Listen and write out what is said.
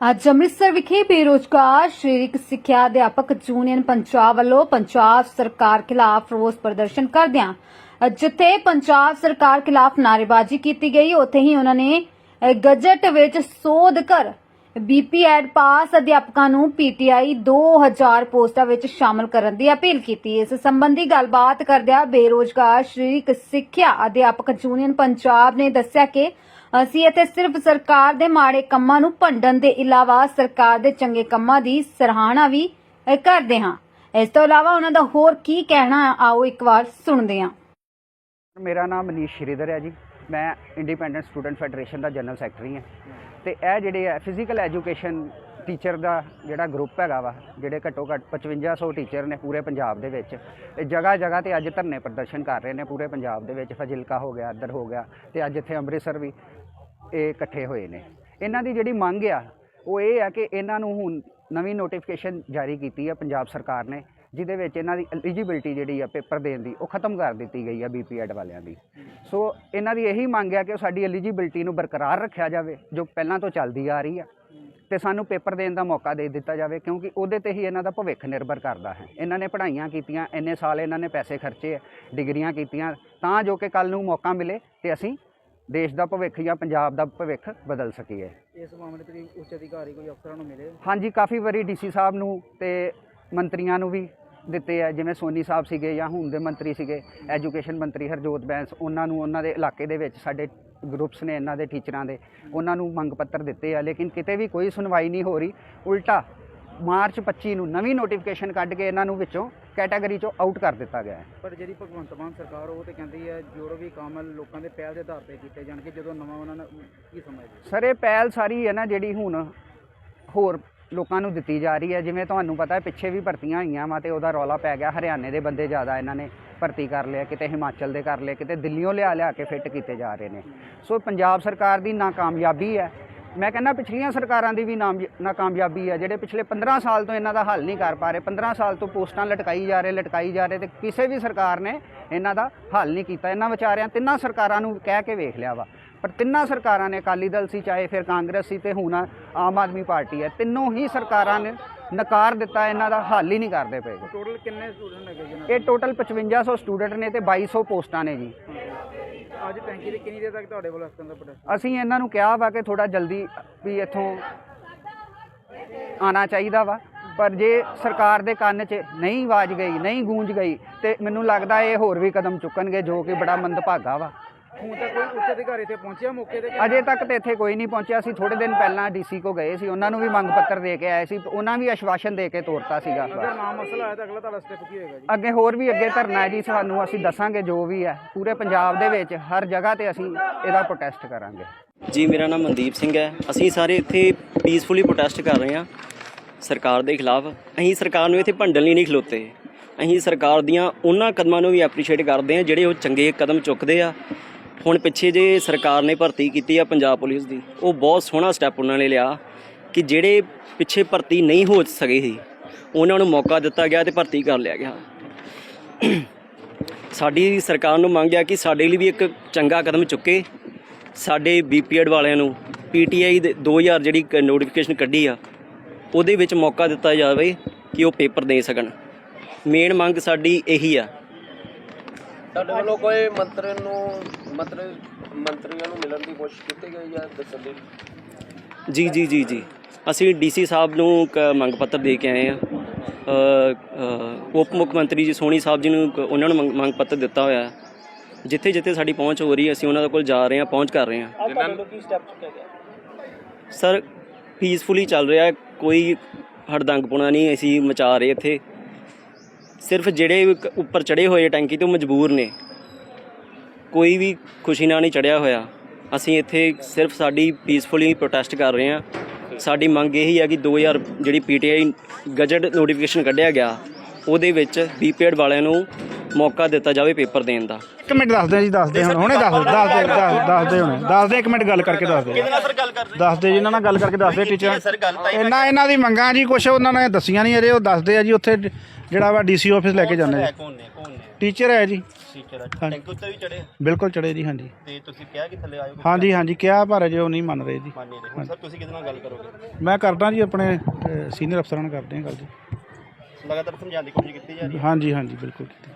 ਅੱਜ ਅੰਮ੍ਰਿਤਸਰ ਵਿਖੇ ਬੇਰੋਜ਼ਗਾਰ ਸਰੀਰਕ ਸਿੱਖਿਆ ਅਧਿਆਪਕ ਯੂਨੀਅਨ ਪੰਜਾਬ ਵੱਲੋਂ ਪੰਜਾਬ ਸਰਕਾਰ ਖਿਲਾਫ ਰੋਸ ਪ੍ਰਦਰਸ਼ਨ ਕਰਦਿਆਂ, ਜਿੱਥੇ ਪੰਜਾਬ ਸਰਕਾਰ ਖਿਲਾਫ ਨਾਅਰੇਬਾਜ਼ੀ ਕੀਤੀ ਗਈ, ਉੱਥੇ ਹੀ ਉਹਨਾਂ ਨੇ ਗਜਟ ਵਿੱਚ ਸੋਧ ਕਰ ਬੀਪੀ ਐਡ ਪਾਸ ਅਧਿਆਪਕਾਂ ਨੂੰ ਪੀਟੀਆਈ 2000 ਪੋਸਟਾਂ ਵਿੱਚ ਸ਼ਾਮਲ ਕਰਨ ਦੀ ਅਪੀਲ ਕੀਤੀ। ਇਸ ਸੰਬੰਧੀ ਗੱਲਬਾਤ ਕਰਦਿਆਂ ਬੇਰੋਜ਼ਗਾਰ ਸਰੀਰਕ ਸਿੱਖਿਆ ਅਧਿਆਪਕ ਯੂਨੀਅਨ ਪੰਜਾਬ ਨੇ ਦੱਸਿਆ ਕਿ ਅਸੀਂ ਇੱਥੇ ਸਿਰਫ ਸਰਕਾਰ ਦੇ ਮਾੜੇ ਕੰਮਾਂ ਨੂੰ ਭੰਡਣ ਦੇ ਇਲਾਵਾ ਸਰਕਾਰ ਦੇ ਚੰਗੇ ਕੰਮਾਂ ਦੀ ਸਰਾਹਨਾ ਵੀ ਕਰਦੇ ਹਾਂ। ਇਸ ਤੋਂ ਇਲਾਵਾ ਉਹਨਾਂ ਦਾ ਹੋਰ ਕੀ ਕਹਿਣਾ ਆਓ ਇੱਕ ਵਾਰ ਸੁਣਦੇ ਹਾਂ। ਮੇਰਾ ਨਾਮ ਮਨੀਸ਼ ਸ਼੍ਰੀਧਰ ਹੈ ਜੀ। ਮੈਂ ਇੰਡੀਪੈਂਡੈਂਟ ਸਟੂਡੈਂਟ ਫੈਡਰੇਸ਼ਨ ਦਾ ਜਨਰਲ ਸੈਕਟਰੀ ਹਾਂ। ਤੇ ਇਹ ਜਿਹੜੇ ਹੈ ਫਿਜ਼ੀਕਲ ਐਜੂਕੇਸ਼ਨ ਟੀਚਰ ਦਾ ਜਿਹੜਾ ਗਰੁੱਪ ਹੈਗਾ ਵਾ, ਜਿਹੜੇ ਘੱਟੋ ਘੱਟ 5500 ਟੀਚਰ ਨੇ ਪੂਰੇ ਪੰਜਾਬ ਦੇ ਵਿੱਚ। ਇਹ ਜਗ੍ਹਾ ਜਗ੍ਹਾ ਤੇ ਅੱਜ ਧਰਨੇ ਪ੍ਰਦਰਸ਼ਨ ਕਰ ਰਹੇ ਨੇ ਪੂਰੇ ਪੰਜਾਬ ਦੇ ਵਿੱਚ। ਫਜ਼ਿਲਕਾ ਹੋ ਗਿਆ, ਇੱਧਰ ਹੋ ਗਿਆ ਤੇ ਅੱਜ ਇੱਥੇ ਅੰਮ੍ਰਿਤਸਰ ਵੀ ਇਹ ਇਕੱਠੇ ਹੋਏ ਨੇ। ਇਹਨਾਂ ਦੀ ਜਿਹੜੀ ਮੰਗ ਆ, ਉਹ ਇਹ ਆ ਕਿ ਇਹਨਾਂ ਨੂੰ ਹੁਣ ਨਵੀਂ ਨੋਟੀਫਿਕੇਸ਼ਨ ਜਾਰੀ ਕੀਤੀ ਹੈ ਪੰਜਾਬ ਸਰਕਾਰ ਨੇ, ਜਿਹਦੇ ਵਿੱਚ ਇਹਨਾਂ ਦੀ ਐਲੀਜੀਬਿਲਟੀ ਜਿਹੜੀ ਆ ਪੇਪਰ ਦੇਣ ਦੀ, ਉਹ ਖਤਮ ਕਰ ਦਿੱਤੀ ਗਈ ਆ ਬੀਪੀਐਡ ਵਾਲਿਆਂ ਦੀ। ਸੋ ਇਹਨਾਂ ਦੀ ਇਹੀ ਮੰਗ ਹੈ ਕਿ ਸਾਡੀ ਐਲੀਜੀਬਿਲਟੀ ਨੂੰ ਬਰਕਰਾਰ ਰੱਖਿਆ ਜਾਵੇ, ਜੋ ਪਹਿਲਾਂ ਤੋਂ ਚੱਲਦੀ ਆ ਰਹੀ ਆ। ਤੇ ਸਾਨੂੰ ਪੇਪਰ ਦੇਣ ਦਾ ਮੌਕਾ ਦੇ ਦਿੱਤਾ ਜਾਵੇ ਕਿਉਂਕਿ ਉਹਦੇ ਤੇ ਹੀ ਇਹਨਾਂ ਦਾ ਭਵਿੱਖ ਨਿਰਭਰ ਕਰਦਾ ਹੈ। ਇਹਨਾਂ ਨੇ ਪੜ੍ਹਾਈਆਂ ਕੀਤੀਆਂ ਇੰਨੇ ਸਾਲ ਇਹਨਾਂ ਨੇ ਪੈਸੇ ਖਰਚੇ ਡਿਗਰੀਆਂ ਕੀਤੀਆਂ ਤਾਂ ਜੋ ਕਿ ਕੱਲ ਨੂੰ ਮੌਕਾ ਮਿਲੇ ਤੇ ਅਸੀਂ ਦੇਸ਼ ਦਾ ਭਵਿੱਖ ਜਾਂ ਪੰਜਾਬ ਦਾ ਭਵਿੱਖ ਬਦਲ ਸਕੀਏ। ਇਸ ਮਾਮਲੇ ਤੇ ਕੋਈ ਉੱਚ ਅਧਿਕਾਰੀ ਕੋਈ ਅਫਸਰਾਂ ਨੂੰ ਮਿਲੇ? ਹਾਂਜੀ ਕਾਫੀ ਵਾਰੀ ਡੀਸੀ ਸਾਹਿਬ ਨੂੰ ਤੇ ਮੰਤਰੀਆਂ ਨੂੰ ਵੀ ਦਿੱਤੇ ਆ ਜਿਵੇਂ ਸੋਨੀ ਸਾਹਿਬ ਸੀਗੇ ਜਾਂ ਹੁਣ ਦੇ ਮੰਤਰੀ ਸੀਗੇ ਐਜੂਕੇਸ਼ਨ ਮੰਤਰੀ ਹਰਜੋਤ ਬੈਂਸ ਉਹਨਾਂ ਨੂੰ ਉਹਨਾਂ ਦੇ ਇਲਾਕੇ ਦੇ ਵਿੱਚ ਸਾਡੇ ਗਰੁੱਪਸ ਨੇ ਇਹਨਾਂ ਦੇ ਟੀਚਰਾਂ ਦੇ ਉਹਨਾਂ ਨੂੰ ਮੰਗ ਪੱਤਰ ਦਿੱਤੇ ਆ ਲੇਕਿਨ ਕਿਤੇ ਵੀ ਕੋਈ ਸੁਣਵਾਈ ਨਹੀਂ ਹੋ ਰਹੀ। ਉਲਟਾ ਮਾਰਚ 25 ਨੂੰ ਨਵੀਂ ਨੋਟੀਫਿਕੇਸ਼ਨ ਕੱਢ ਕੇ ਇਹਨਾਂ ਨੂੰ ਵਿੱਚੋਂ ਕੈਟਾਗਰੀ ਚੋਂ ਆਊਟ ਕਰ ਦਿੱਤਾ ਗਿਆ ਹੈ। ਪਰ ਜਿਹੜੀ ਭਗਵੰਤ ਮਾਨ ਸਰਕਾਰ ਉਹ ਤੇ ਕਹਿੰਦੀ ਹੈ ਜੋ ਵੀ ਕੰਮ ਹੈ ਲੋਕਾਂ ਦੇ ਪਹਿਲ ਦੇ ਆਧਾਰ ਤੇ ਕੀਤੇ ਜਾਣਗੇ ਜਦੋਂ ਨਵਾਂ ਉਹਨਾਂ ਨੇ ਕੀ ਸਮਝਦੇ? ਸਰ ਇਹ ਪਹਿਲ ਸਾਰੀ ਹੈ ਨਾ ਜਿਹੜੀ ਹੁਣ ਹੋਰ ਲੋਕਾਂ ਨੂੰ ਦਿੱਤੀ ਜਾ ਰਹੀ ਹੈ। ਜਿਵੇਂ ਤੁਹਾਨੂੰ ਪਤਾ ਹੈ, ਪਿੱਛੇ ਵੀ ਭਰਤੀਆਂ ਹੋਈਆਂ ਵਾ ਤੇ ਉਹਦਾ ਰੌਲਾ ਪੈ ਗਿਆ। ਹਰਿਆਣੇ ਦੇ ਬੰਦੇ ਜ਼ਿਆਦਾ ਇਹਨਾਂ ਨੇ ਭਰਤੀ ਕਰ ਲਿਆ ਕਿਤੇ ਹਿਮਾਚਲ ਦੇ ਕਰ ਲਿਆ ਕਿਤੇ ਦਿੱਲੀੋਂ ਲਿਆ ਲਿਆ ਕੇ ਫਿੱਟ ਕੀਤੇ ਜਾ ਰਹੇ ਨੇ। ਸੋ ਪੰਜਾਬ ਸਰਕਾਰ ਦੀ ਨਾਕਾਮਯਾਬੀ ਹੈ। ਮੈਂ ਕਹਿੰਦਾ ਪਿਛਲੀਆਂ ਸਰਕਾਰਾਂ ਦੀ ਵੀ ਨਾਮ ਨਾਕਾਮਯਾਬੀ ਹੈ, ਜਿਹੜੇ ਪਿਛਲੇ 15 ਸਾਲ ਤੋਂ ਇਹਨਾਂ ਦਾ ਹੱਲ ਨਹੀਂ ਕਰ ਪਾ ਰਹੇ 15 ਸਾਲ ਤੋਂ ਪੋਸਟਾਂ ਲਟਕਾਈ ਜਾ ਰਹੇ, ਲਟਕਾਈ ਜਾ ਰਹੇ ਤੇ ਕਿਸੇ ਵੀ ਸਰਕਾਰ ਨੇ ਇਹਨਾਂ ਦਾ ਹੱਲ ਨਹੀਂ ਕੀਤਾ। ਇਹਨਾਂ ਵਿਚਾਰਿਆਂ ਤਿੰਨਾਂ ਸਰਕਾਰਾਂ ਨੂੰ ਕਹਿ ਕੇ ਵੇਖ ਲਿਆ ਵਾ। ਪਰ ਤਿੰਨਾਂ ਸਰਕਾਰਾਂ ਨੇ ਅਕਾਲੀ ਦਲ ਸੀ ਚਾਹੇ ਫਿਰ ਕਾਂਗਰਸ ਸੀ ਤੇ ਹੁਣ ਆਮ ਆਦਮੀ ਪਾਰਟੀ ਹੈ ਤਿੰਨੋਂ ਹੀ ਸਰਕਾਰਾਂ ਨੇ ਨਕਾਰ ਦਿੱਤਾ ਇਹਨਾਂ ਦਾ ਹੱਲ ਹੀ ਨਹੀਂ ਕਰਦੇ ਪਏ। ਟੋਟਲ ਕਿੰਨੇ ਸਟੂਡੈਂਟ ਹੈਗੇ ਜਿਹਨਾਂ ਇਹ ਟੋਟਲ 5500 ਸਟੂਡੈਂਟ ਨੇ ਤੇ 2200 ਪੋਸਟਾਂ ਨੇ ਜੀ। ਅੱਜ ਟੈਂਕੀ ਦੀ ਕਿੰਨੀ ਦੇਰ ਤੱਕ ਤੁਹਾਡੇ ਕੋਲ ਹਸਤਨ ਦਾ ਪ੍ਰੋਟੈਸਟ ਅਸੀਂ ਇਹਨਾਂ ਨੂੰ ਕਿਹਾ ਵਾ ਕਿ ਥੋੜਾ ਜਲਦੀ ਵੀ ਇੱਥੋਂ ਆਣਾ ਚਾਹੀਦਾ ਵਾ ਪਰ ਜੇ ਸਰਕਾਰ ਦੇ ਕੰਨ 'ਚ ਨਹੀਂ ਆਵਾਜ਼ ਗਈ ਨਹੀਂ ਗੂੰਜ ਗਈ ਤੇ ਮੈਨੂੰ ਲੱਗਦਾ ਇਹ ਹੋਰ ਵੀ ਕਦਮ ਚੁੱਕਣਗੇ ਜੋ ਕਿ ਬੜਾ ਮੰਦਭਾਗਾ ਵਾ। ਹੁਣ ਤੱਕ ਕੋਈ ਉੱਚ ਅਧਿਕਾਰੀ ਤੇ ਪਹੁੰਚਿਆ ਮੌਕੇ ਤੇ ਕਿ- ਅਜੇ ਤੱਕ ਤੇ ਇੱਥੇ ਕੋਈ ਨਹੀਂ ਪਹੁੰਚਿਆ। ਸੀ ਥੋੜੇ ਦਿਨ ਪਹਿਲਾਂ ਡੀਸੀ ਕੋ ਗਏ ਸੀ। ਉਹਨਾਂ ਨੂੰ ਵੀ ਮੰਗ ਪੱਤਰ ਦੇ ਕੇ ਆਏ ਸੀ। ਉਹਨਾਂ ਵੀ ਆਸ਼ਵਾਸਨ ਦੇ ਕੇ ਤੋਰਤਾ ਸੀਗਾ ਅਗਰ ਨਾ ਮਸਲਾ ਆਇਆ ਤਾਂ ਅਗਲਾ ਤੁਹਾਡਾ ਸਟੈਪ ਕੀ ਹੋਏਗਾ ਜੀ? ਅੱਗੇ ਹੋਰ ਵੀ ਅੱਗੇ ਧਰਨਾ ਹੈ ਜੀ। ਸਾਨੂੰ ਅਸੀਂ ਦੱਸਾਂਗੇ ਜੋ ਵੀ ਹੈ। ਪੂਰੇ ਪੰਜਾਬ ਦੇ ਵਿੱਚ ਹਰ ਜਗ੍ਹਾ ਤੇ ਅਸੀਂ ਇਹਦਾ ਪ੍ਰੋਟੈਸਟ ਕਰਾਂਗੇ। ਜੀ ਮੇਰਾ ਨਾਮ ਮਨਦੀਪ ਸਿੰਘ ਹੈ। ਅਸੀਂ ਸਾਰੇ ਇੱਥੇ ਪੀਸਫੁਲੀ ਪ੍ਰੋਟੈਸਟ ਕਰ ਰਹੇ ਹਾਂ। ਸਰਕਾਰ ਦੇ ਖਿਲਾਫ। ਅਸੀਂ ਸਰਕਾਰ ਨੂੰ ਇੱਥੇ ਭੰਡਣ ਲਈ ਨਹੀਂ ਖਲੋਤੇ। ਅਸੀਂ ਸਰਕਾਰ ਦੀਆਂ ਉਹਨਾਂ ਕਦਮਾਂ ਨੂੰ ਵੀ ਐਪਰੀਸ਼ੀਏਟ ਕਰਦੇ ਹਾਂ ਜਿਹੜੇ ਉਹ ਚੰਗੇ ਕਦਮ ਚੁੱਕਦੇ ਆ। ਹੁਣ ਪਿੱਛੇ ਜੇ ਸਰਕਾਰ ਨੇ ਭਰਤੀ ਕੀਤੀ ਆ ਪੰਜਾਬ ਪੁਲਿਸ ਦੀ, ਉਹ ਬਹੁਤ ਸੋਹਣਾ ਸਟੈਪ ਉਹਨਾਂ ਨੇ ਲਿਆ ਕਿ ਜਿਹੜੇ ਪਿੱਛੇ ਭਰਤੀ ਨਹੀਂ ਹੋ ਸਕੇ ਸੀ, ਉਹਨਾਂ ਨੂੰ ਮੌਕਾ ਦਿੱਤਾ ਗਿਆ ਤੇ ਭਰਤੀ ਕਰ ਲਿਆ ਗਿਆ। ਸਾਡੀ ਸਰਕਾਰ ਨੂੰ ਮੰਗ ਆ ਕਿ ਸਾਡੇ ਲਈ ਵੀ ਇੱਕ ਚੰਗਾ ਕਦਮ ਚੁੱਕੇ। ਸਾਡੇ ਬੀਪੀਐਡ ਵਾਲਿਆਂ ਨੂੰ ਪੀਟੀਆਈ ਦੇ 2000 ਜਿਹੜੀ ਨੋਟੀਫਿਕੇਸ਼ਨ ਕੱਢੀ ਆ, ਉਹਦੇ ਵਿੱਚ ਮੌਕਾ ਦਿੱਤਾ ਜਾਵੇ ਕਿ ਉਹ ਪੇਪਰ ਦੇ ਸਕਣ। ਮੇਨ ਮੰਗ ਸਾਡੀ ਇਹੀ ਆ ਤੁਹਾਡੇ ਵੱਲੋਂ ਕੋਈ ਮੰਤਰੀ ਨੂੰ ਮੰਤਰੀ ਮੰਤਰੀਆਂ ਨੂੰ ਮਿਲਣ ਦੀ ਕੋਸ਼ਿਸ਼ ਕੀਤੀ ਗਈ ਜਾਂ ਦੱਸਣ ਦੀ? ਜੀ ਜੀ ਜੀ ਜੀ। ਅਸੀਂ ਡੀਸੀ ਸਾਹਿਬ ਨੂੰ ਇੱਕ ਮੰਗ ਪੱਤਰ ਦੇ ਕੇ ਆਏ ਆ ਉਪ ਮੁੱਖ ਮੰਤਰੀ ਜੀ ਸੋਨੀ ਸਾਹਿਬ ਜੀ ਨੂੰ ਉਹਨਾਂ ਨੂੰ ਮੰਗ- ਮੰਗ ਪੱਤਰ ਦਿੱਤਾ ਹੋਇਆ ਹੈ। ਜਿੱਥੇ ਜਿੱਥੇ ਸਾਡੀ ਪਹੁੰਚ ਹੋ ਰਹੀ ਹੈ ਅਸੀਂ ਉਹਨਾਂ ਦੇ ਕੋਲ ਜਾ ਰਹੇ ਹਾਂ ਪਹੁੰਚ ਕਰ ਰਹੇ ਹਾਂ। ਕੀ ਸਟੈਪ ਚੁੱਕਿਆ ਗਿਆ? ਸਰ ਪੀਸਫੁਲੀ ਚੱਲ ਰਿਹਾ ਹੈ, ਕੋਈ ਹੜਦੰਗਪੁਣਾ ਨਹੀਂ ਅਸੀਂ ਮਚਾ ਰਹੇ ਇੱਥੇ। ਸਿਰਫ ਜਿਹੜੇ ਉੱਪਰ ਚੜੇ ਹੋਏ ਟੈਂਕੀ ਤੋਂ ਮਜਬੂਰ ਨੇ। ਕੋਈ ਵੀ ਖੁਸ਼ੀ ਨਾਲ ਨਹੀਂ ਚੜਿਆ ਹੋਇਆ। ਅਸੀਂ ਇੱਥੇ ਸਿਰਫ ਸਾਡੀ ਪੀਸਫੁਲੀ ਪ੍ਰੋਟੈਸਟ ਕਰ ਰਹੇ ਹਾਂ। ਸਾਡੀ ਮੰਗ ਇਹੀ ਹੈ ਕਿ 2000 ਜਿਹੜੀ ਪੀਟੀਆਈ ਗਜਟ ਨੋਟੀਫਿਕੇਸ਼ਨ ਕੱਢਿਆ ਗਿਆ, ਉਹਦੇ ਵਿੱਚ ਬੀਪੀਐਡ ਵਾਲਿਆਂ ਨੂੰ ਮੌਕਾ ਦਿੱਤਾ ਜਾਵੇ ਪੇਪਰ ਦੇਣ ਦਾ। ਇੱਕ ਮਿੰਟ ਦੱਸਦੇ ਆ ਜੀ ਦੱਸਦੇ ਹੁਣ ਹੁਣੇ ਦੱਸ ਦੱਸ ਦੇ ਦੱਸ- ਦੱਸਦੇ ਹੁਣੇ। ਦੱਸਦੇ ਇੱਕ ਮਿੰਟ ਗੱਲ ਕਰਕੇ ਦੱਸਦੇ ਕਿਹਦੇ ਨਾਲ ਸਰ ਗੱਲ ਕਰਦੇ? ਦੱਸਦੇ ਜੀ ਇਹਨਾਂ ਨਾਲ ਗੱਲ ਕਰਕੇ ਦੱਸਦੇ ਟੀਚਰ ਇਹਨਾਂ ਇਹਨਾਂ ਦੀ ਮੰਗਾਂ ਜੀ ਕੁਛ ਉਹਨਾਂ ਨੇ ਦੱਸੀਆਂ ਨਹੀਂ ਅਜੇ ਉਹ ਦੱਸਦੇ ਆ ਜੀ ਉੱਥੇ ਜਿਹੜਾ ਵਾ ਡੀਸੀ ਆਫਿਸ ਲੈ ਕੇ ਜਾਂਦੇ ਜੀ ਕੌਣ ਨੇ ਕੌਣ ਨੇ? ਟੀਚਰ ਹੈ ਜੀ। ਟੀਚਰ ਹਾਂਜੀ। ਟੈਂਕ ਉੱਤੇ ਵੀ ਚੜੇ ਬਿਲਕੁਲ ਚੜੇ ਜੀ ਹਾਂਜੀ। ਤੇ ਤੁਸੀਂ ਕਿਹਾ ਕਿ ਥੱਲੇ ਆਇਓ ਹਾਂਜੀ ਹਾਂਜੀ ਕਿਹਾ ਪਰ ਅਜੇ ਉਹ ਨਹੀਂ ਮੰਨ ਰਹੇ ਜੀ। ਮੰਨ ਹੁਣ ਸਰ ਤੁਸੀਂ ਕਿਹਦੇ ਨਾਲ ਗੱਲ ਕਰੋਗੇ? ਮੈਂ ਕਰਦਾ ਜੀ ਆਪਣੇ ਸੀਨੀਅਰ ਅਫਸਰਾਂ ਨਾਲ ਕਰਦੇ ਹਾਂ ਗੱਲ ਜੀ। ਲਗਾਤਾਰ ਸਮਝਾਉਣ ਦੀ ਕੋਸ਼ਿਸ਼ ਕੀਤੀ ਜਾ ਰਹੀ ਹੈ। ਹਾਂਜੀ ਹਾਂਜੀ ਬਿਲਕੁਲ ਕੀਤੀ।